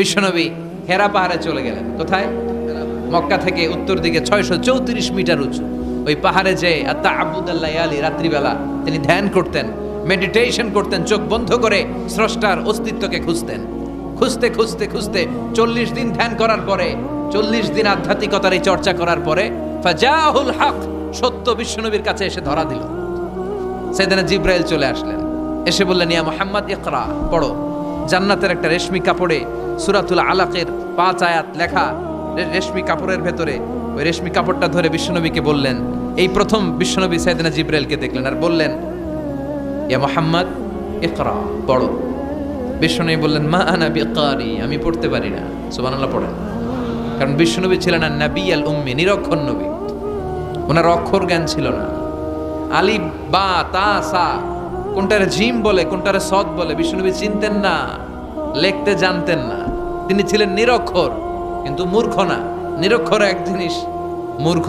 বিশ্বনবী হেরা পাহাড়ে চলে গেলেন। কোথায়? মক্কা থেকে উত্তর দিকে ছয়শো চৌত্রিশ মিটার উঁচু। ওই পাহাড়ে যে আত্মা আবুদাল্লাহ আলী রাত্রিবেলা তিনি ধ্যান করতেন, মেডিটেশন করতেন, চোখ বন্ধ করে স্রষ্টার অস্তিত্বকে খুঁজতেন। খুঁজতে খুঁজতে খুঁজতে চল্লিশ দিন ধ্যান করার পরে, চল্লিশ দিন আধ্যাত্মিকতার এই চর্চা করার পরে ফাজাহুল হক সত্য বিশ্বনবীর কাছে এসে ধরা দিল। সেদিনা জিব্রাইল চলে আসলেন। এসে বললেন, ইয়া মোহাম্মদ, ইকরা, পড়ো। জান্নাতের একটা রেশমি কাপড়ে সুরাতুল আলাকের পাঁচ আয়াত লেখা রেশমি কাপড়ের ভেতরে, ওই রেশমি কাপড়টা ধরে বিশ্বনবীকে বললেন, এই প্রথম বিশ্বনবী সাইদিনা জিব্রাইলকে দেখলেন আর বললেন, ইয়া মোহাম্মদ, ইকরা, পড়ো। বিশ্বনবী বললেন, মা আনা বিকারি, আমি পড়তে পারি না। সুবহানাল্লাহ পড়েন। কারণ বিশ্বনবী ছিলেন না নবী আল উম্মি, নিরক্ষর নবী। ওনার অক্ষর জ্ঞান ছিল না। আলিফ, বা, তা, সা, কোনটারে জিম বলে, কোনটারে সদ বলে বিষ্ণুনবী চিনতেন না, লিখতে জানতেন না। তিনি ছিলেন নিরক্ষর, কিন্তু মূর্খ না। নিরক্ষর এক জিনিস, মূর্খ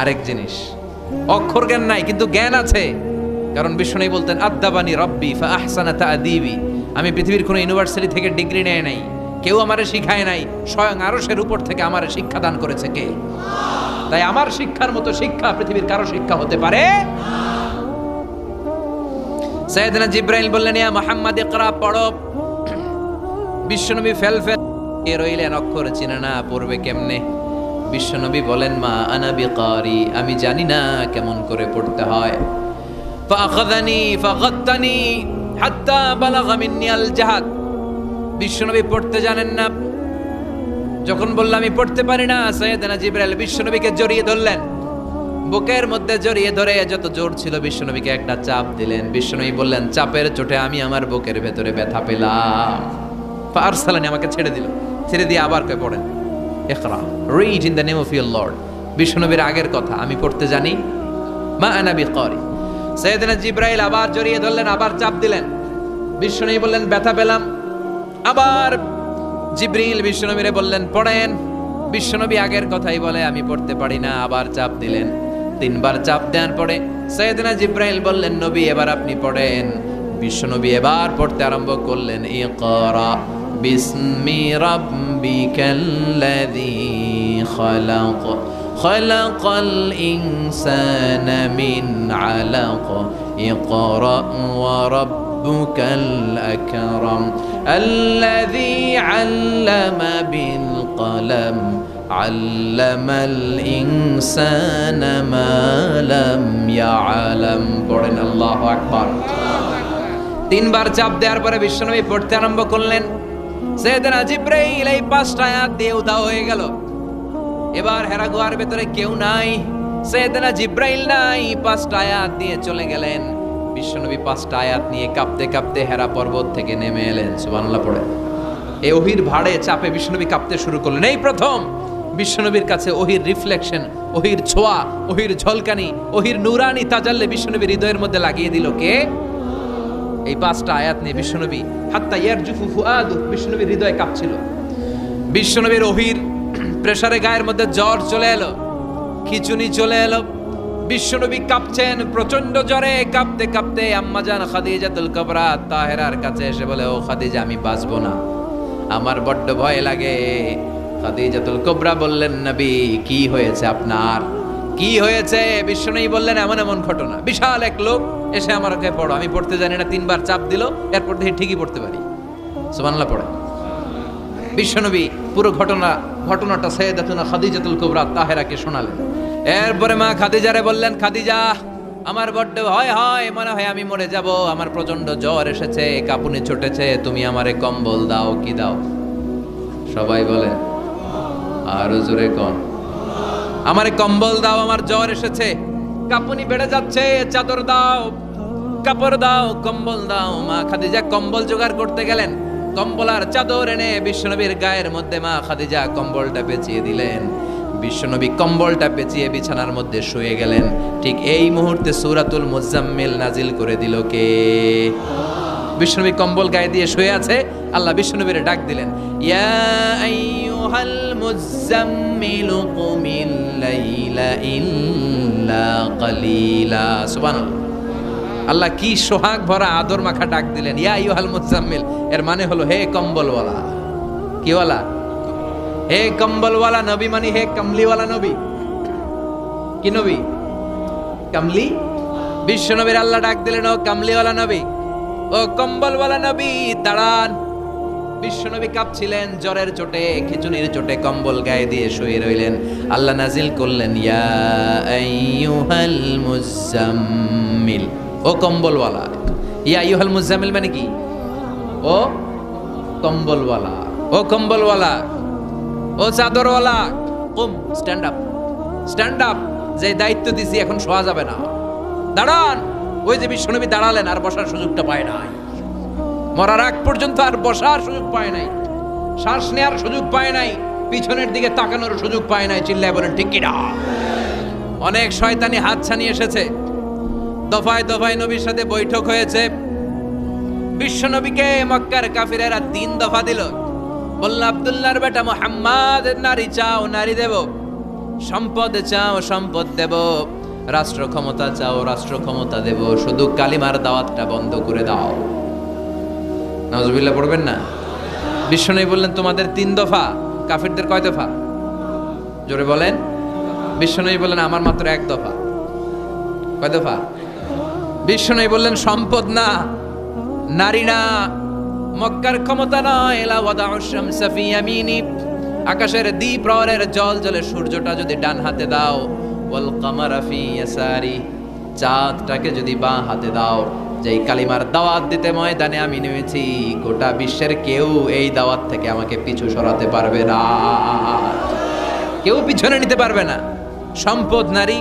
আরেক জিনিস। অক্ষর জ্ঞান নাই, কিন্তু জ্ঞান আছে। কারণ বিষ্ণু বলতেন, আদ্দাবানি রব্বি ফা আহসানা তাআদিবি আমি পৃথিবীর কোনো ইউনিভার্সিটি থেকে ডিগ্রি নেয় নাই। কেউ আমারে শিখায় নাই, স্বয়ং আরশের উপর থেকে আমারে শিক্ষা দান করেছে কে? তাই আমার শিক্ষার মতো শিক্ষা পৃথিবীর কারও শিক্ষা হতে পারে? সৈয়দনা জিব্রাইল বললেন, ইয়া মুহাম্মদ, ইকরা, পড়ো। বিশ্বনবী ফেল ফেল রইলেন অক্ষর চিনে না, পড়বে কেমনে? বিশ্বনবী বলেন, মা আনা বিকারি, আমি জানি না কেমন করে পড়তে হয়। ফাখাযানি ফাগাত্তানি, হাত্তা বালাগা মিন্নি আল জাহাদ। বিশ্বনবী পড়তে জানেন না। যখন বললাম, আমি পড়তে পারি না, সৈয়দনা জিব্রাইল বিশ্বনবীকে জড়িয়ে ধরলেন। বুকের মধ্যে জড়িয়ে ধরে যত জোর ছিল বিশ্বনবীকে একটা চাপ দিলেন। বিশ্বনবী বললেন, চাপের চোটে আমি আমার বুকের ভেতরে ব্যথা পেলাম। পারসালানি আমাকে ছেড়ে দিল। ছেড়ে দিয়ে আবার কে পড়েন, ইকরা read in the name of your lord বিশ্বনবীর আগের কথা, আমি পড়তে জানি, মা আনা বিকারি। সৈয়দনা জিব্রাইল আবার জড়িয়ে ধরলেন, আবার চাপ দিলেন। বিশ্বনবী বললেন, ব্যথা পেলাম। আবার জিব্রিল বিশ্বনবীরে বললেন, পড়েন। বিশ্বনবী আগের কথাই বলে, আমি পড়তে পারি না। আবার চাপ দিলেন, তিনবার চাপ দেওয়ার পরে সৈয়দনা জিব্রাইল বললেন, নবী, এবার আপনি পড়েন। বিশ্বনবী এবার পড়তে আরম্ভ করলেন, ইকরা। বিসমি রাব্বিকাল্লাযী খালাক خلق الإنسان من علق اقرأ وربك الأكرم الذي علم بالقلم علم الإنسان ما لم يعلم পড়েন আল্লাহ আকবার তিনবার চাপ দেওয়ার পরে বিশ্বনবী পড়তে আরম্ভ করলেন সেদিন জিব্রাইল এই পাঁচটা আয়াত দিয়ে উধাও হয়ে গেল। এবার হেরা গুহার ভেতরে কেউ নাই। সেদিনা জিব্রাইল নাই পাঁচটা আয়াত দিয়ে চলে গেলেন। বিশ্বনবী পাঁচটা আয়াত নিয়ে কাঁপতে কাঁপতে হেরা পর্বত থেকে নেমে এলেন পড়ে। এই ভাড়ে চাপে বিশ্বনবী কাঁপতে শুরু করলেন। এই প্রথম বিশ্বনবীর কাছে ওহির রিফ্লেকশন ওহির ছোঁয়া ওহির ঝলকানি ওহির নুরানি তাজাল্লে বিশ্বনবীর হৃদয়ের মধ্যে লাগিয়ে দিল। কে? এই পাঁচটা আয়াত নিয়ে বিশ্বনবী, হাত্তা ইয়ারজুফু ফুআদু বিশ্বনবীর হৃদয় কাঁপছিল। বিশ্বনবীর ওহির প্রেসারে গায়ের মধ্যে জ্বর চলে এলো, খিচুনি চলে এলো। বিশ্বনবী কাঁপছেন প্রচণ্ড জ্বরে কাঁপতে কাঁপতে আম্মাজান খাদিজাতুল কবরা তাহেরার কাছে এসে বলে, ও খাদিজা, আমি বাঁচবো না। আমার বড্ড ভয় লাগে। খাদিজাতুল কবরা বললেন, নবী, কি হয়েছে আপনার? কি হয়েছে? বিশ্বনবী বললেন, এমন এমন ঘটনা। বিশাল এক লোক এসে আমার ওকে পড়ো। আমি পড়তে জানি না, তিনবার চাপ দিল, এরপর থেকে ঠিকই পড়তে পারি। সুবহানাল্লাহ পড়ে বিশ্বনবী পুরো ঘটনা, ঘটনাটা সৈয়দাতুনা খাদিজাতুল কুবরা তাহেরাকে শোনালেন। এরপরে মা খাদিজারে বললেন, খাদিজা, আমার বড্ড হয় হয়। মনে হয় আমি মরে যাব। আমার প্রচণ্ড জ্বর এসেছে কাপুনি ছুটেছে। তুমি আমারে কম্বল দাও, কি দাও? সবাই বলে, আরও জোরে কন? আমারে কম্বল দাও, আমার জ্বর এসেছে। কাপুনি বেড়ে যাচ্ছে, চাদর দাও, কাপড় দাও, কম্বল দাও। মা খাদিজা কম্বল জোগাড় করতে গেলেন। কম্বল আর চাদর এনে বিশ্বনবীর গায়ের মধ্যে মা খাদিজা কম্বলটা পেঁচিয়ে দিলেন। বিশ্বনবী কম্বলটা পেঁচিয়ে বিছানার মধ্যে শুয়ে গেলেন। ঠিক এই মুহূর্তে সূরাতুল মুজাম্মিল নাজিল করে দিল কে? বিশ্বনবী কম্বল গায়ে দিয়ে শুয়ে আছে, আল্লাহ বিশ্বনবীরে ডাক দিলেন, ইয়া আইয়ুহাল মুজাম্মিলু কুমিল লাইলা ইল্লা কালিলা সুবহানাল্লাহ। আল্লাহ কি সোহাগ ভরা আদর মাখা ডাক দিলেন? ইয়া ইউহাল মুজাম্মিল। এর মানে হলো, হে কম্বলওয়ালা। কিওয়ালা হে কম্বলওয়ালা নবী মানে হে কমলিওয়ালা নবী। কি নবী? কামলি? বিশ্ব নবীর আল্লাহ ডাক দিলেন, ও কামলিওয়ালা নবী। ও কম্বলওয়ালা নবী, দাঁড়ান। বিশ্ব নবী কাঁপছিলেন, জ্বরের চোটে খিচুনির চোটে কম্বল গায়ে দিয়ে শুয়ে রইলেন। আল্লাহ নাজিল করলেন, ইয়া ও কম্বলওয়ালা, ইয়া আইয়ুহাল মুজাম্মিল মানে কি? ও কম্বলওয়ালা ও কম্বলওয়ালা, ও চাদরওয়ালা, কুম স্ট্যান্ড আপ স্ট্যান্ড আপ যে দায়িত্ব দিছি এখন শোয়া যাবে না। দাঁড়ান, ওই যে বিশ্বনবী দাঁড়ালেন আর বসার সুযোগটা পায় নাই। মরার আগ পর্যন্ত আর বসার সুযোগ পায় নাই। শ্বাস নেওয়ার সুযোগ পায় নাই, পিছনের দিকে তাকানোর সুযোগ পায় নাই, চিল্লায় বলেন, ঠিক কিনা অনেক শয়তানি হাত ছানিয়ে এসেছে। দফায় দফায় নবীর সাথে বৈঠক হয়েছে। বিশ্বনবীকে মক্কার কাফিরেরা তিন দফা দিল। বলল, আব্দুল্লাহর বেটা মোহাম্মদ নারী চাও, নারী দেব। সম্পদ চাও, সম্পদ দেব। রাষ্ট্র ক্ষমতা চাও, রাষ্ট্র ক্ষমতা দেব। শুধু কালিমার দাওয়াতটা বন্ধ করে দাও। নজবিল্লা পড়বেন না? বিশ্ব বিশ্বনবী বললেন, তোমাদের তিন দফা, কাফিরদের কয় দফা? জোরে বলেন। বিশ্ব বিশ্বনবী বললেন, আমার মাত্র এক দফা। কয় দফা? বিশ্ব বিশ্বনবী বললেন, সম্পদ না, নারী না, মক্কার ক্ষমতা নয়। আকাশের দ্বীপ প্রহরের জল জলে সূর্যটা যদি ডান হাতে দাও, ওয়াল কামারা ফি ইয়াসারি, চাঁদটাকে যদি বাঁ হাতে দাও যেই কালিমার দাওয়াত দিতে ময়দানে আমি নেমেছি, গোটা বিশ্বের কেউ এই দাওয়াত থেকে আমাকে পিছু সরাতে পারবে না। কেউ পিছনে নিতে পারবে না। সম্পদ, নারী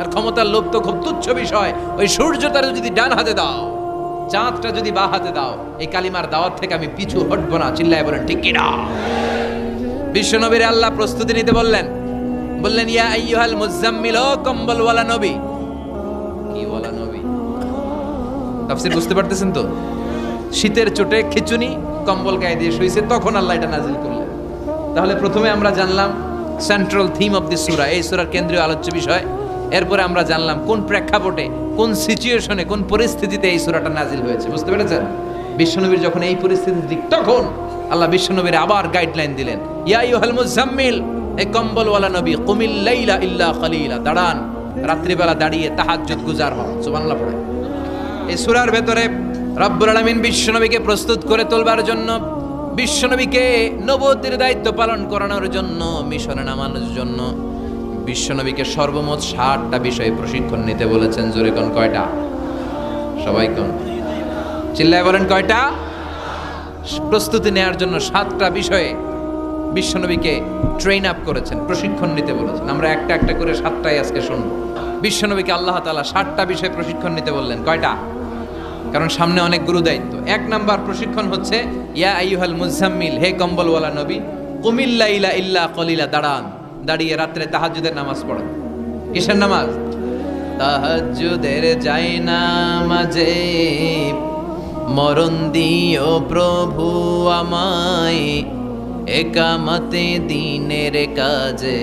আর ক্ষমতার লোভ তো খুব তুচ্ছ বিষয়। ওই সূর্যটা যদি ডান হাতে দাও, চাঁদটা যদি বা হাতে দাও, এই কালিমার দাওয়াত থেকে আমি পিছু হটবো না। চিল্লায় বলেন, ঠিক কিনা? বিশ্বনবীর আল্লাহ প্রস্তুতি নিতে বললেন। বললেন, ইয়া আইয়ুহাল মুজাম্মিল কম্বলওয়ালা নবী তাফসীর বুঝতে পারতেছেন তো? শীতের চোটে খিচুনি, কম্বল গায়ে দিয়ে শুয়েছে তখন আল্লাহ এটা নাজিল করলেন। তাহলে প্রথমে আমরা জানলাম সেন্ট্রাল থিম অফ দি সুরা এই সুরার কেন্দ্রীয় আলোচ্য বিষয়। এরপরে আমরা জানলাম কোন প্রেক্ষাপটে, কোন সিচুয়েশনে কোন পরিস্থিতিতে এই সূরাটা নাজিল হয়েছে, বুঝতে পেরেছেন? বিশ্বনবীর যখন এই পরিস্থিতি দিক, তখন আল্লাহ বিশ্বনবীর আবার গাইডলাইন দিলেন, ইয়া ইউহাল মুজাম্মিল, এ কম্বলওয়ালা নবী, কুমিল লাইলা ইল্লা খলিলা। দাঁড়ান, রাত্রিবেলা দাঁড়িয়ে তাহাজ্জুদ গুজার হন সুবহানাল্লাহ পড়ে। এই সূরার ভেতরে রব্বুল আলামিন বিশ্বনবীকে প্রস্তুত করে তোলবার জন্য, বিশ্বনবীকে নবতির দায়িত্ব পালন করানোর জন্য, মিশনে নামানোর জন্য বিশ্বনবীকে সর্বমোট ষাটটা বিষয়ে প্রশিক্ষণ নিতে বলেছেন। জোরে কোন কয়টা? সবাই কোন? চিল্লায় বলেন কয়টা? প্রস্তুতি নেওয়ার জন্য সাতটা বিষয়ে বিশ্বনবীকে ট্রেন আপ করেছেন, প্রশিক্ষণ নিতে বলেছেন। আমরা একটা একটা করে সাতটাই আজকে শুনব। বিশ্বনবীকে আল্লাহ তাআলা সাতটা বিষয়ে প্রশিক্ষণ নিতে বললেন। কয়টা? কারণ সামনে অনেক গুরু দায়িত্ব। এক নাম্বার প্রশিক্ষণ হচ্ছে, ইয়া আইয়ুহাল মুজাম্মিল, হে কম্বলওয়ালা নবী কুমিল্লা ইলা ইল্লা কলিলা, দাঁড়ান। দাঁড়িয়ে রাত্রে তাহাজ্জুদের নামাজ পড়েন। কিসের নামাজ? তাহাজ্জুদের যাই নামাজে মরণ দিও প্রভু আমায়, একামতে দিনের কাজে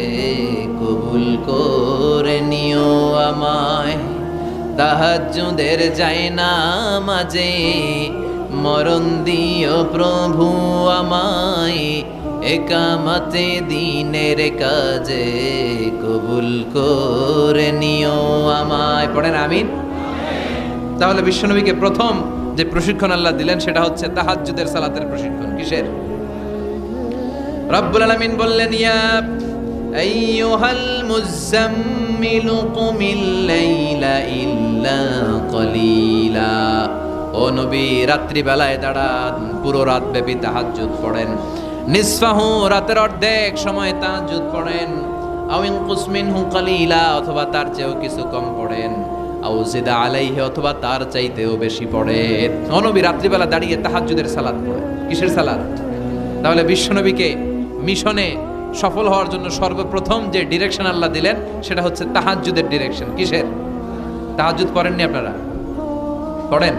কবুল করে নিও আমায়। তাহাজ্জুদের যাই না মাঝে মরণ দিও প্রভু আমায়, একামতে দিনের কাজে কবুল করে নিও আমায়। পড়েন, আমিন? তাহলে বিশ্বনবীকে প্রথম যে প্রশিক্ষণ আল্লাহ দিলেন, সেটা হচ্ছে তাহাজ্জুদের সালাতের প্রশিক্ষণ। কিসের? রব্বুল আলামিন বললেন, ইয়া আইয়ুহাল মুজাম্মিল কুমিল লাইলা ইল্লা কলিলা ও নবী রাত্রি বেলায় দাঁড়ান, পুরো রাত ব্যাপী তাহাজ্জুদ পড়েন। নিসফাহু, রাতের অর্ধেক সময় তাহাজ্জুদ পড়েন। আউইন কুসমিনহু কালিলা, অথবা তার চেয়েও কিছু কম পড়েন। আউজিদা আলাইহি, অথবা তার চাইতেও বেশি পড়ে অনবী রাত্রিবেলা দাঁড়িয়ে তাহাজ্জুদের সালাদ পড়ে কিসের সালাদ তাহলে বিশ্বনবীকে মিশনে সফল হওয়ার জন্য সর্বপ্রথম যে ডিরেকশন আল্লাহ দিলেন, সেটা হচ্ছে তাহাজ্জুদের ডিরেকশন কিসের? তাহাজ্জুদ পড়েননি আপনারা? পড়েন?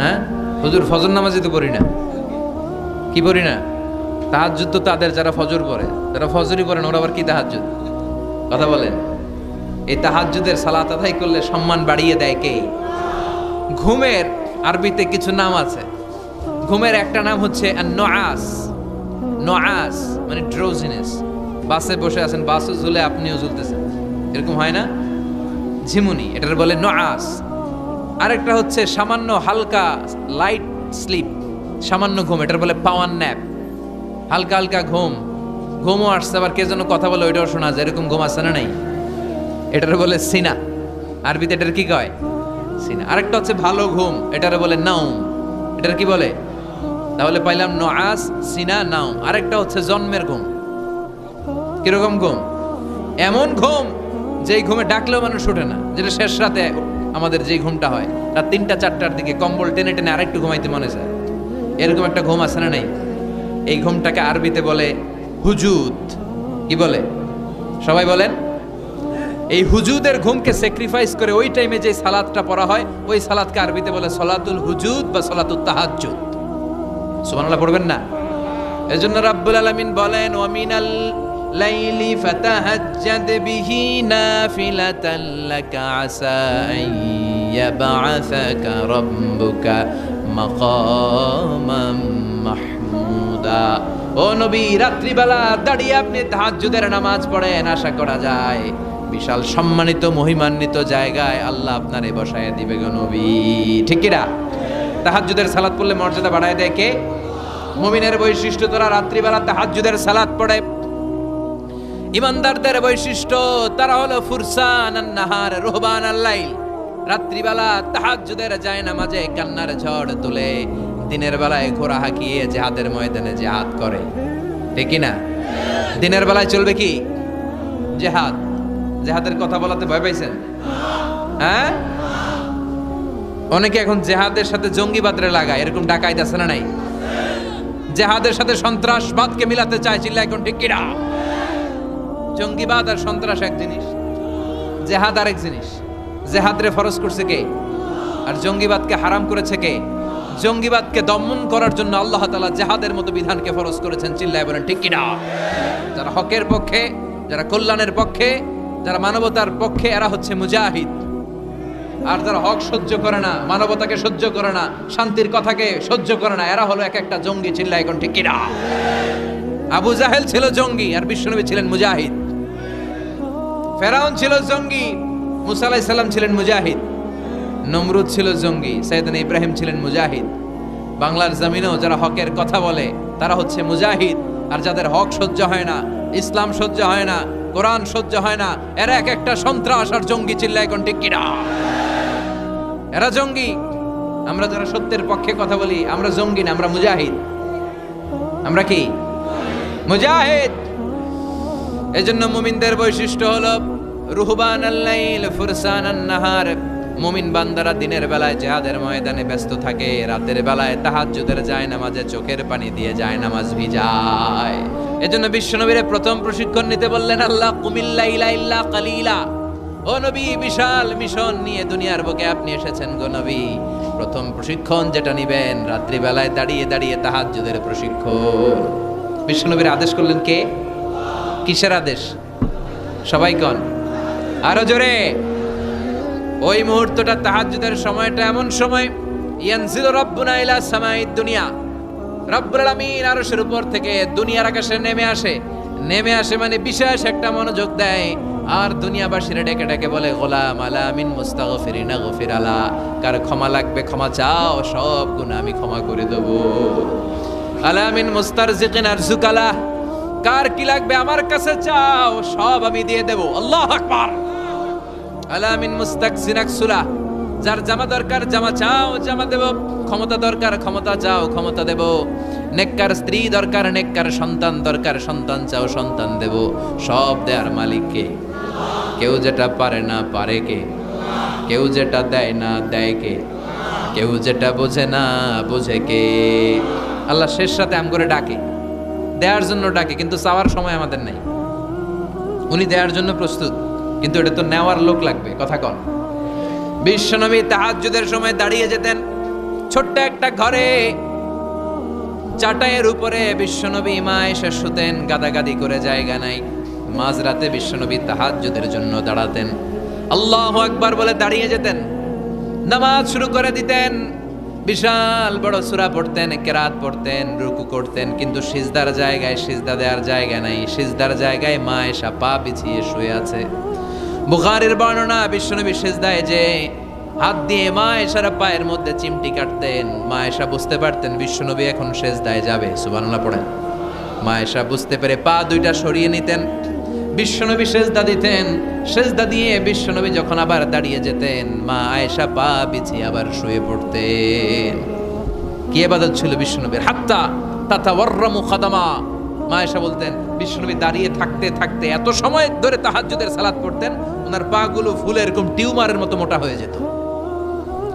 হ্যাঁ? হুজুর, ফজর নামাজই তো পড়ি না। কি পড়ি না? তাহাজ্জুদ তো তাদের, যারা ফজর পড়ে। যারা ফজরই পড়েন, ওরা আবার কি তাহাজ্জুদ? কথা বলেন। এই তাহাজ্জুদের সালাত আদায় করলে সম্মান বাড়িয়ে দেয় কে? ঘুমের আরবিতে কিছু নাম আছে। ঘুমের একটা নাম হচ্ছে নোয়াস নোয়াস মানে ড্রোজিনেস বাসে বসে আছেন বাসও ঝুলে আপনিও ঝুলতেছেন। এরকম হয় না? ঝিমুনি এটার বলে নোয়াস আরেকটা হচ্ছে সামান্য হালকা লাইট স্লিপ সামান্য ঘুম এটার বলে পাওয়ার ন্যাপ হালকা হালকা ঘুম। ঘুমও আসছে, আবার কে যেন কথা বলে ওইটাও শোনা যায়। এরকম ঘুম আসছে না নাই? এটার বলে সিনা। আরবিতে এটার কি কয়? সিনা। আরেকটা হচ্ছে ভালো ঘুম, এটার বলে নাউম এটার কি বলে? তাহলে পাইলাম নোয়াস সিনা নাউম আরেকটা হচ্ছে জন্মের ঘুম। কীরকম ঘুম? এমন ঘুম যেই ঘুমে ডাকলেও মানুষ ওঠে না, যেটা শেষ রাতে আমাদের যেই ঘুমটা হয়। রাত তিনটা, চারটার দিকে কম্বল টেনে টেনে আরেকটু ঘুমাইতে মনে যায়। এরকম একটা ঘুম আছে না নাই? এই ঘুমটাকে আরবিতে বলে হুজুদ। কি বলে? সবাই বলেন? এই হুজুদের ঘুমকে স্যাক্রিফাইস করে ওই টাইমে যে সালাদটা পড়া হয়, ওই সালাদকে আরবিতে বলে সলাতুল হুজুদ বা সলাতুল তাহাজ্জুদ। সুবহানাল্লাহ, পড়বেন না? এজন্য রাব্বুল আলামিন বলেন, ওয়ামিনাল লাইলি ফাতাহাজ্জাদ বিহি নাফিলাতাল লাকা আসা ইয়াবআসাকা রাব্বুকা মাকামাম মাহমুদা। ও নবী, রাত্রিবেলা দাঁড়িয়ে আপনি তাহাজ্জুদের নামাজ পড়েন, আশা করা যায় বিশাল সম্মানিত, মহিমান্বিত জায়গায় আল্লাহ আপনারে বসায় দিবে গো নবী। ঠিক কিনা তাহাজ্জুদের সালাত পড়লে মর্যাদা বাড়ায় দেয় কে? মুমিনের বৈশিষ্ট্য তোরা রাত্রিবেলা তাহাজ্জুদের সালাত পড়ে। ইমানদারদের বৈশিষ্ট্য তারা হলো ফুরসান নাহার, রোহবান আল্লাইল রাত্রিবেলা তাহাজ্জুদের যায় নামাজে কান্নার ঝড় তুলে। দিনের বেলায় ঘোড়া হাঁকিয়ে জেহাদের ময়দানে জেহাদ করে। ঠিক না? দিনের বেলায় চলবে কি? জেহাদ। জেহাদের কথা বলাতে ভয় পাইছেন? হ্যাঁ? অনেকে এখন জেহাদের সাথে জঙ্গিবাদরে লাগায়, এরকম ডাকাইতে আছে না নাই? জেহাদের সাথে সন্ত্রাসবাদকে মিলাতে চায় চিল্লা এখন ঠিক কিনা? জঙ্গিবাদ আর সন্ত্রাস এক জিনিস, জেহাদ আরেক জিনিস। জেহাদরে ফরজ করছে কে? আর জঙ্গিবাদকে হারাম করেছে কে? জঙ্গিবাদকে দমন করার জন্য আল্লাহ তাআলা জেহাদের মতো বিধানকে ফরজ করেছেন, চিল্লায় বলেন ঠিক কিনা? যারা হকের পক্ষে, যারা কল্যাণের পক্ষে, যারা মানবতার পক্ষে, এরা হচ্ছে মুজাহিদ। আর যারা হক সহ্য করে না, মানবতাকে সহ্য করে না, শান্তির কথাকে সহ্য করে না, এরা হলো এক একটা জঙ্গি চিল্লা এখন ঠিক আবু জাহেল ছিল জঙ্গি আর বিশ্বনবী ছিলেন মুজাহিদ। ফেরাউন ছিল জঙ্গি, মুসা সালাম ছিলেন মুজাহিদ। নমরুদ ছিল জঙ্গি সৈয়দনা ইব্রাহিম ছিলেন মুজাহিদ। বাংলার জমিনেও যারা হকের কথা বলে, তারা হচ্ছে মুজাহিদ। আর যাদের হক সহ্য হয় না, ইসলাম সহ্য হয় না, কোরআন সহ্য হয় না, এরা এক একটা সন্ত্রাস আর জঙ্গি চিল্লা কোনটি কিনা? এরা জঙ্গি। আমরা যারা সত্যের পক্ষে কথা বলি, আমরা জঙ্গি না, আমরা মুজাহিদ। আমরা কি? মুজাহিদ! এজন্য মুমিনদের বৈশিষ্ট্য হলো রুহবান আল্লাইল ফুরসান নাহার। মুমিন বান্দারা দিনের বেলায় জেহাদের ময়দানে ব্যস্ত থাকে, রাতের বেলায় তাহাজ্জুদের যায় নামাজে চোখের পানি দিয়ে যায় নামাজ ভিজায়। এজন্য বিশ্বনবীরে প্রথম প্রশিক্ষণ নিতে বললেন, আল্লাহ কুমিল্লা ইলা ইল্লা কালিলা। ও নবী, বিশাল মিশন নিয়ে দুনিয়ার বুকে আপনি এসেছেন গো নবী। প্রথম প্রশিক্ষণ যেটা নিবেন, রাত্রিবেলায় দাঁড়িয়ে দাঁড়িয়ে তাহাজ্জুদের প্রশিক্ষণ। বিশ্বনবীর আদেশ করলেন কে? কিসের আদেশ? সবাই কন। আরও জোরে। ওই মুহূর্তটা, তাহাজ্জুদের সময়টা এমন সময়, ইয়ানজিল রব্বুনা ইলা সামাইদ দুনিয়া। রব্বুল আলামিন আরশের উপর থেকে দুনিয়ার আকাশে নেমে আসে। নেমে আসে মানে বিশেষ একটা মনোযোগ দেয়। আর দুনিয়াবাসীরা ডেকে ডেকে বলে, গোলাম আলা মিন মুস্তাগফিরিনা গফির আলা। কার ক্ষমা লাগবে, ক্ষমা চাও, সব গুণ আমি ক্ষমা করে দেবো। আলামিন মুস্তারজিকিন আরজুকালা কার কি লাগবে আমার কাছে চাও, সব আমি দিয়ে দেব। আল্লাহ আকবার। আলামিন মুস্তাকসিনাক সুলা যার জামা দরকার জামা চাও, জামা দেব। ক্ষমতা দরকার, ক্ষমতা চাও, ক্ষমতা দেব। নেককার স্ত্রী দরকার, নেককার সন্তান দরকার, সন্তান চাও, সন্তান দেব। সব দেয়ার মালিককে কেউ যেটা পারে না পারে কে? কেউ যেটা দেয় না দেয় কে? কেউ যেটা বোঝে না বোঝে কে? আল্লাহ শেষ সাথে আম করে ডাকে। দেওয়ার জন্য ডাকে, কিন্তু চাওয়ার সময় আমাদের নেই। উনি দেওয়ার জন্য প্রস্তুত, কিন্তু এটা তো নেওয়ার লোক লাগবে, কথা কন। বিশ্বনবী তাহাজ্জুদের সময় দাঁড়িয়ে যেতেন ছোট্ট একটা ঘরে। চাটাইয়ের উপরে বিশ্বনবী মা এসে শুতেন, গাদাগাদি করে জায়গা নাই। মাঝরাতে বিশ্বনবী তাহাজ্জুদের জন্য দাঁড়াতেন। আল্লাহ আকবার বলে দাঁড়িয়ে যেতেন। নামাজ শুরু করে দিতেন। বিশাল বড় সূরা পড়তেন, কেরাত পড়তেন, রুকু করতেন, কিন্তু সিজদার জায়গায় সিজদা দেওয়ার জায়গা নাই। সিজদার জায়গায় মা এসা পা বিছিয়ে শুয়ে আছে। বুখারের বর্ণনা, বিশ্বনবী সিজদায় যে হাত দিয়ে মা এসার পায়ের মধ্যে চিমটি কাটতেন, মা এসা বুঝতে পারতেন বিশ্বনবী এখন সেজদায় যাবে। সুবহানাল্লাহ পড়েন। মা এসা বুঝতে পেরে পা দুইটা সরিয়ে নিতেন। বিশ্বনবী সেজদা দিতেন। সেজদা দিয়ে বিশ্বনবী যখন আবার দাঁড়িয়ে যেতেন, মা আয়েশা পা বিছিয়ে আবার শুয়ে পড়তেন। কি এবাদত ছিল বিশ্বনবীর? হাত্তা তাতা ওয়ার্রামু খাদামা। মা আয়েশা বলতেন, বিশ্বনবী দাঁড়িয়ে থাকতে থাকতে এত সময় ধরে তাহাজ্জুদের সালাত পড়তেন, ওনার পাগুলো ফুলে এরকম টিউমারের মতো মোটা হয়ে যেত।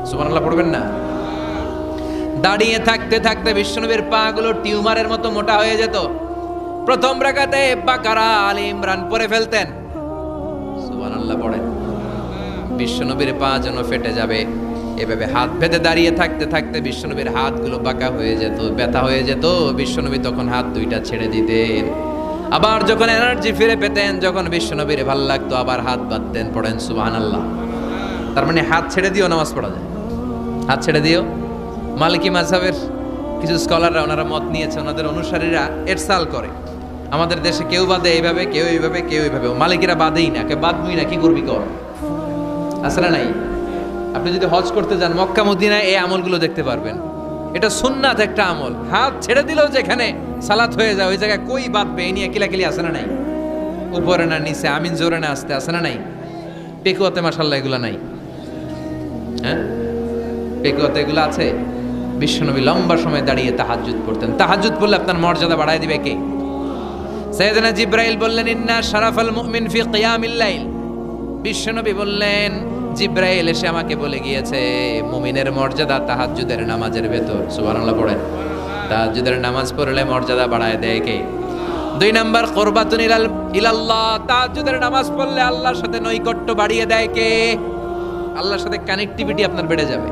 সুবহানাল্লাহ, পড়বেন না? দাঁড়িয়ে থাকতে থাকতে বিশ্বনবীর পাগুলো টিউমারের মতো মোটা হয়ে যেত। প্রথম রাকাতে বাকারা আলী ইমরান পরে ফেলতেন। সুবহানাল্লাহ পড়েন বিশ্বনবীর পা যেন ফেটে যাবে। এভাবে হাত বেঁধে দাঁড়িয়ে থাকতে থাকতে বিশ্বনবীর হাতগুলো বাঁকা হয়ে যেত, ব্যথা হয়ে যেত। বিশ্বনবী তখন হাত দুইটা ছেড়ে দিতেন। আবার যখন এনার্জি ফিরে পেতেন, যখন বিশ্বনবীর ভালো লাগতো, আবার হাত বাঁধতেন, পড়েন সুবহানাল্লাহ। তার মানে হাত ছেড়ে দিও নামাজ পড়া যায়। হাত ছেড়ে দিও মালিকি মাঝহাবের কিছু স্কলাররা ওনারা মত নিয়েছে ওনাদের অনুসারীরা এরসাল করে। আমাদের দেশে কেউ বাদে এইভাবে, কেউ এইভাবে কেউ এইভাবে। মালিকেরা বাদেই না কে বাদবই না, কি করবি কর? আসলে নাই? আপনি যদি হজ করতে যান, মক্কা, মদিনায় এই আমলগুলো দেখতে পারবেন। এটা সুন্নাত একটা আমল। হাত ছেড়ে দিলেও যেখানে সালাত হয়ে যায়, ওই জায়গায় কই বাদবে এই নিয়ে কিলাকিলি আসে না নাই? উপরে না নিচে, আমিন জোরে না আসতে আসে না নাই? পেকুয়াতে মাসাল্লাহ এগুলো নাই। হ্যাঁ? পেকুয়াতে এগুলো আছে। বিশ্বনবী লম্বা সময় দাঁড়িয়ে তাহাজ্জুদ পড়তেন। তাহাজ্জুদ পড়লে আপনার মর্যাদা বাড়ায় দিবে কে? সৈয়দনা জিব্রাইল বললেন, ইন্না শারাফাল মুমিন ফি কিয়ামিল লাইল। বিশ্বনবী বললেন, জিব্রাইল এসে আমাকে বলে গিয়েছে, মুমিনের মর্যাদা তাহাজ্জুদের নামাজের ভেতর। সুবহানাল্লাহ পড়েন। তাহাজ্জুদের নামাজ পড়লে মর্যাদা বাড়ায় দেয় কে? দুই নাম্বার, কোরবাতুন ইলাল, ইলাল্লাহ। তাহাজ্জুদের নামাজ পড়লে আল্লাহর সাথে নৈকট্য বাড়িয়ে দেয় কে? আল্লাহর সাথে কানেক্টিভিটি আপনার বেড়ে যাবে।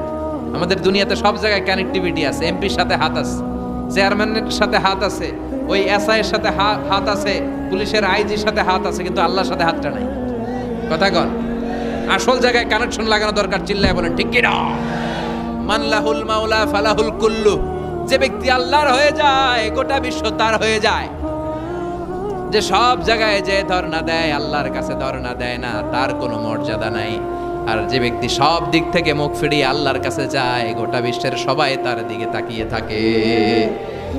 আমাদের দুনিয়াতে সব জায়গায় কানেক্টিভিটি আছে এমপির সাথে হাত আছে চেয়ারম্যানের সাথে হাত আছে। ওই এসআই এর সাথে হাত আছে, পুলিশের আইজির সাথে হাত আছে, কিন্তু আল্লাহর সাথে হাতটা নাই। কথা কন। আসল জায়গায় কানেকশন লাগানো দরকার, চিল্লায় বলেন, ঠিক কিনা? মানলাহুল মাওলা ফালাহুল কুল্লু। যে ব্যক্তি আল্লাহর হয়ে যায়, গোটা বিশ্ব তার হয়ে যায়। যে সব জায়গায় যে ধর্ণা দেয়, আল্লাহর কাছে ধর্ণা দেয় না, তার কোনো মর্যাদা নাই। আর যে ব্যক্তি সব দিক থেকে মুখ ফিরিয়ে আল্লাহর কাছে যায়, গোটা বিশ্বের সবাই তার দিকে তাকিয়ে থাকে।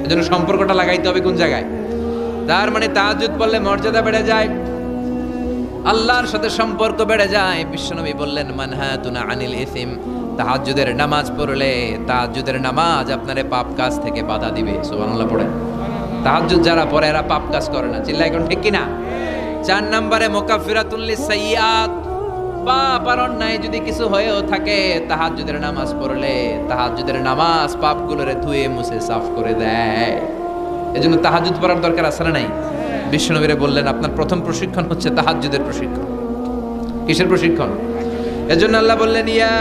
এজন্য সম্পর্কটা লাগাইতে হবে কোন জায়গায়। তার মানে তাহাজ্জুদ বললে মর্যাদা বেড়ে যায়, আল্লাহর সাথে সম্পর্ক বেড়ে যায়। বিশ্বনবী বললেন, মানহাতুনা আনিল ইসিম। তাহাজ্জুদের নামাজ পড়লে তাহাজ্জুদের নামাজ আপনারে পাপ কাজ থেকে বাধা দিবে। সুবহানাল্লাহ পড়ে তাহাজ্জুদ যারা পড়ে, এরা পাপ কাজ করে না। চিল্লা এখন ঠিক কিনা? চার নম্বরে মোকাফিরাতুল্লি সাইয়াত পাপ আর অন্যায় যদি কিছু হয়েও থাকে, তাহাজ্জুদের নামাজ পড়লে তাহাজ্জুদের নামাজ পাপগুলোরে ধুয়ে মুছে সাফ করে দেয়। এজন্য তাহাজ্জুদ পড়ার দরকার আছে না নাই? বিশ্বনবীরে বললেন, আপনার প্রথম প্রশিক্ষণ হচ্ছে তাহাজ্জুদের প্রশিক্ষণ। কিসের প্রশিক্ষণ? এজন্য আল্লাহ বললেন, ইয়া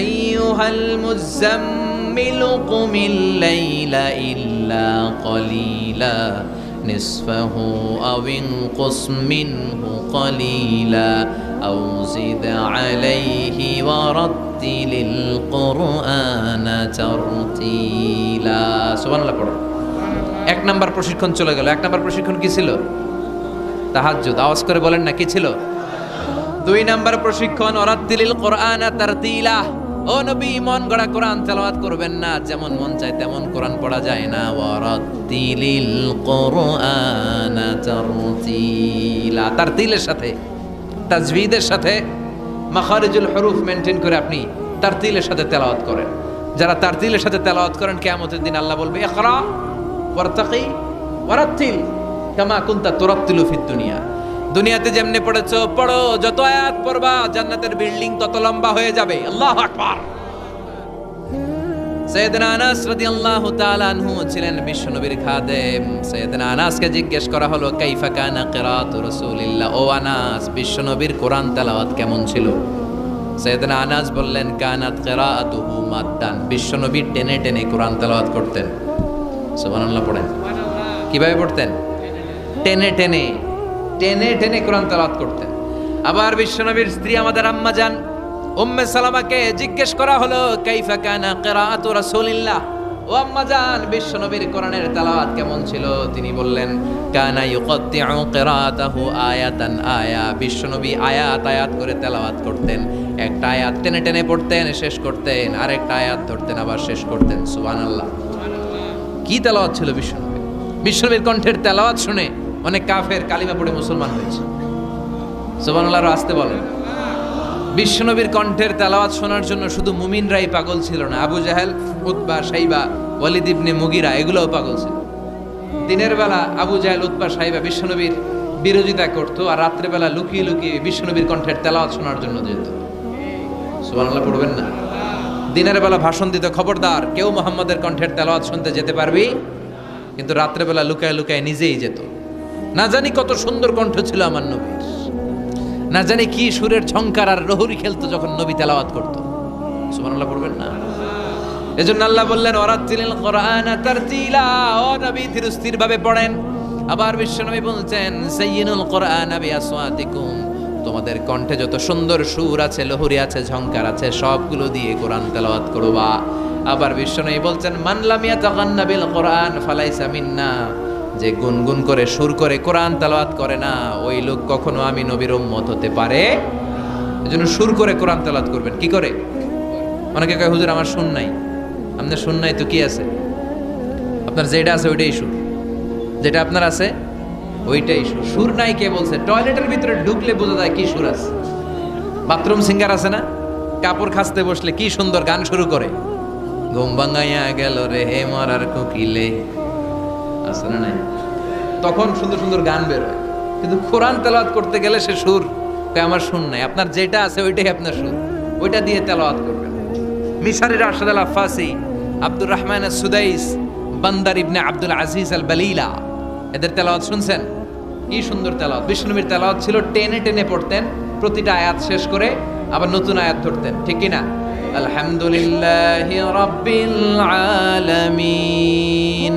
আইয়ুহাল মুজাম্মিল কুমিল লাইলা ইল্লা কলিলা নিসফাহু আও ইনকুস মিনহু কলিলা। আও জিদ আলাইহি ওয়ারাত্তিলিল কুরআনা তারতিলা সুবহানাল্লাহ পড়ো। এক নাম্বার প্রশিক্ষণ চলে গেল। এক নাম্বার প্রশিক্ষণ কি ছিল? তাহাজ্জুদ। আওয়াজ করে বলেন না, কি ছিল? দুই নাম্বার প্রশিক্ষণ অরাত্তিলিল কোরআন তারতিলা। ও নবী, মন গড়া কোরআন তেলাওয়াত করবেন না। যেমন মন চায় তেমন কোরআন পড়া যায় না। ওয়ারাত্তিলিল কোরআন তারতিলা। তারতিলের সাথে তাজভিদের সাথে মাখারিজুল হরুফ মেনটেন করে আপনি তারতিলের সাথে তেলাওয়াত করেন। যারা তারতিলের সাথে তেলাওয়াত করেন কেমতের দিন আল্লাহ বলবে দুনিয়া। দুনিয়াতে যেমনে পড়েছ, পড়ো, যত আয়াত পড়বা, জান্নাতের বিল্ডিং তত লম্বা হয়ে যাবে। আল্লাহ আকবার। আনাস আনহু ছিলেন বিশ্বনবীর খাদেম। আনাসকে জিজ্ঞেস করা হলো, কাইফা ও আনাস, বিশ্বনবীর কোরআন কেমন ছিল? আনাস বললেন, কানাত মাদ্দান। টেনে টেনে কোরআন করতেন। কীভাবে পড়তেন? টেনে টেনে টেনে টেনে কোরআন তেলাওয়াত করতেন। আবার বিশ্বনবীর স্ত্রী আমাদের আম্মা যান উম্মে সালামাকে জিজ্ঞেস করা হলো, কাইফা কানা কিরাআতু রাসূলিল্লাহ? ও আম্মা জান, বিশ্বনবীর কোরআনের তেলাওয়াত কেমন ছিল? তিনি বললেন, কানা ইউকাত্তিউ কিরাআতাহু আয়াতান আয়া। বিশ্বনবী আয়াত আয়াত করে তেলাওয়াত করতেন। একটা আয়াত টেনে টেনে পড়তেন, শেষ করতেন। আরেকটা আয়াত ধরতেন, আবার শেষ করতেন। সুবহানাল্লাহ। কি তেলাওয়াত ছিল বিশ্বনবী বিশ্বনবীর কণ্ঠের তেলাওয়াত শুনে অনেক কাফের কালিমা পড়ে মুসলমান হয়েছে। সুবহানাল্লাহ আসতে বলেন। বিশ্বনবীর কণ্ঠের তেলাওয়াত শোনার জন্য শুধু মুমিনরাই পাগল ছিল না। আবু জাহেল, উতবা, সাইবা, ওয়ালিদ মুগিরা, এগুলোও পাগল ছিল। দিনের বেলা আবু জাহেল, উতবা, সাইবা বিশ্বনবীর বিরোধিতা করত আর রাত্রেবেলা লুকিয়ে লুকিয়ে বিশ্বনবীর কণ্ঠের তেলাওয়াত শোনার জন্য যেত। সুবহানাল্লাহ, পড়বেন না। দিনের বেলা ভাষণ দিতে, খবরদার, কেউ মোহাম্মদের কণ্ঠের তেলাওয়াত শুনতে যেতে পারবি? কিন্তু রাত্রেবেলা লুকায় লুকায় নিজেই যেত। না জানি কত সুন্দর কণ্ঠ ছিল আমার নবীর। না জানি কি সুরের ঝংকার আর রহুরি খেলতো যখন নবী তেলাওয়াত করতো। সুবহানাল্লাহ পড়বেন না? এজন্য আল্লাহ বললেন ওরাতিল কোরআন তারতিলা। ও নবী ধীর স্থির ভাবে পড়েন। আবার বিশ্বনবী বলছেন সাইয়িনুল কোরআন বি আসওয়াতিকুম তোমাদের কণ্ঠে যত সুন্দর সুর আছে, লহরি আছে ঝঙ্কার আছে, সবগুলো দিয়ে কোরআন তেলাওয়াত করবা। আবার বিশ্বনবী বলছেন মানলাম ইয়াতাগান্না বিল কোরআন ফালাইসা মিন্না। যে গুনগুন করে, সুর করে, কোরআন তেলাওয়াত করে না, ওই লোক কখনো আমি নবীর উম্মত হতে পারে? এজন্য সুর করে কোরআন তেলাওয়াত করবেন। কি করে? অনেকে কয়, হুজুর, আমার শুন নাই। আপনার শুন নাই তো কি আছে? আপনার যেটা আছে ওইটাই সুর। যেটা আপনার আছে, ওইটাই সুর। সুর নাই কে বলছে? টয়লেটের ভিতরে ঢুকলে বোঝা যায় কি সুর আছে। বাথরুম সিঙ্গার আছে না? কাপড় খাসতে বসলে কি সুন্দর গান শুরু করে? ঘুম ভাঙাইয়া গেল রে হে মরার কোকিলে। আছে না নাই? তখন সুন্দর সুন্দর গান বের হয়। কিন্তু কোরআন তেলাওয়াত করতে গেলে সে সুর আমার সুর নাই। আপনার যেটা আছে ওইটাই আপনার সুর। ওইটা দিয়ে তেলাওয়াত করবেন Mishary Rashid Al Afasy, Abdur Rahman Sudais, Bandar ibn Abdul Aziz আল বালিলা, এদের তেলাওয়াত শুনছেন? কি সুন্দর তেলাওয়াত। বিষ্ণুবীর তেলাওয়াত ছিল টেনে টেনে পড়তেন, প্রতিটা আয়াত শেষ করে আবার নতুন আয়াত ধরতেন। ঠিক কি না আলহামদুলিল্লাহ রাব্বিল আলামিন।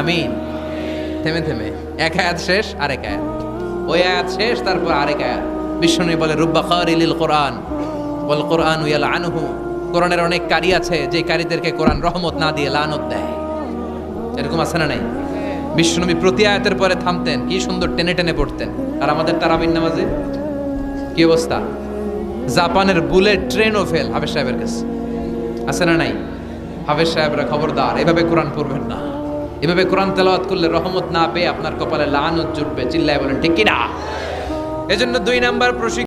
আমিন থেমে থেমে। এক আয়াত শেষ, আরেক আয়াত। ওই আয়াত শেষ, তারপর আরেক আয়াত। বিষ্ণু বলে, রুব্বা খারিলিল কোরআন বল কোরআন উয়াল আনহু কোরআনের অনেক কারি আছে, যে কারীদেরকে কোরআন রহমত না দিয়ে লানত দেয়। এরকম আছে না নাই? বিশ্বনবী প্রতি আয়াতের পরে থামতেন, কি সুন্দর টেনে টেনে পড়তেন। আর আমাদের তারাবিন নামাজে? কি অবস্থা? জাপানের বুলেট ট্রেনও ফেল, হাফেজ সাহেবের কাছে। আছে না নাই? হাফেজ সাহেবরা খবরদার, এভাবে কোরআন পড়বেন না। এভাবে কোরআন তেলাওয়াত করলে রহমত না পেয়ে আপনার কপালে লানত জুটবে, চিল্লায় বলেন, ঠিক কিনা? এজন্য দুই নাম্বার প্রশিক্ষণ